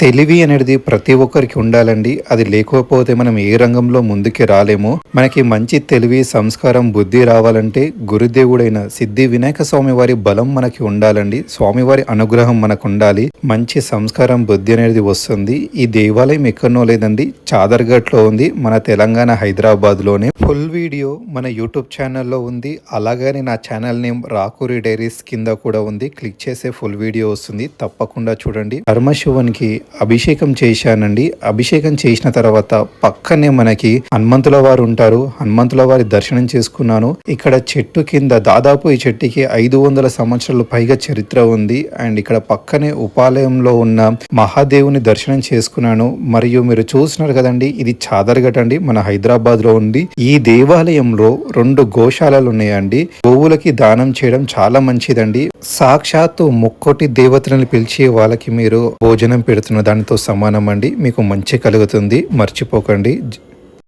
తెలివి అనేది ప్రతి ఒక్కరికి ఉండాలండి. అది లేకపోతే మనం ఏ రంగంలో ముందుకి రాలేము. మనకి మంచి తెలివి సంస్కారం బుద్ధి రావాలంటే గురుదేవుడైన సిద్ధి వినాయక స్వామి వారి బలం మనకి ఉండాలండి. స్వామివారి అనుగ్రహం మనకు ఉండాలి. మంచి సంస్కారం బుద్ధి అనేది వస్తుంది. ఈ దేవాలయం ఎక్కడనో లేదండి. చాదర్ఘట్లో ఉంది. మన తెలంగాణ హైదరాబాద్లోనే. ఫుల్ వీడియో మన యూట్యూబ్ ఛానల్లో ఉంది. అలాగనే నా ఛానల్ నేమ్ రాకూరి డైరీస్ కింద కూడా ఉంది. క్లిక్ చేసే ఫుల్ వీడియో వస్తుంది. తప్పకుండా చూడండి. పరమశివునికి అభిషేకం చేశానండి. అభిషేకం చేసిన తర్వాత పక్కనే మనకి హనుమంతుల వారు ఉంటారు. హనుమంతుల వారి దర్శనం చేసుకున్నాను. ఇక్కడ చెట్టు కింద దాదాపు ఈ చెట్టుకి ఐదు వందల సంవత్సరాలు పైగా చరిత్ర ఉంది. అండ్ ఇక్కడ పక్కనే ఉపాలయంలో ఉన్న మహాదేవుని దర్శనం చేసుకున్నాను. మరియు మీరు చూసినారు కదండి ఇది చాదర్ఘట్ అండి. మన హైదరాబాద్లో ఉంది. ఈ దేవాలయంలో రెండు గోశాలలు ఉన్నాయండి. గోవులకి దానం చేయడం చాలా మంచిదండి. సాక్షాత్తు ముక్కోటి దేవతలను పిలిచి వాళ్ళకి మీరు భోజనం పెడుతున్నారు. దానితో సమానం అండి మీకు మంచి కలుగుతుంది. మర్చిపోకండి.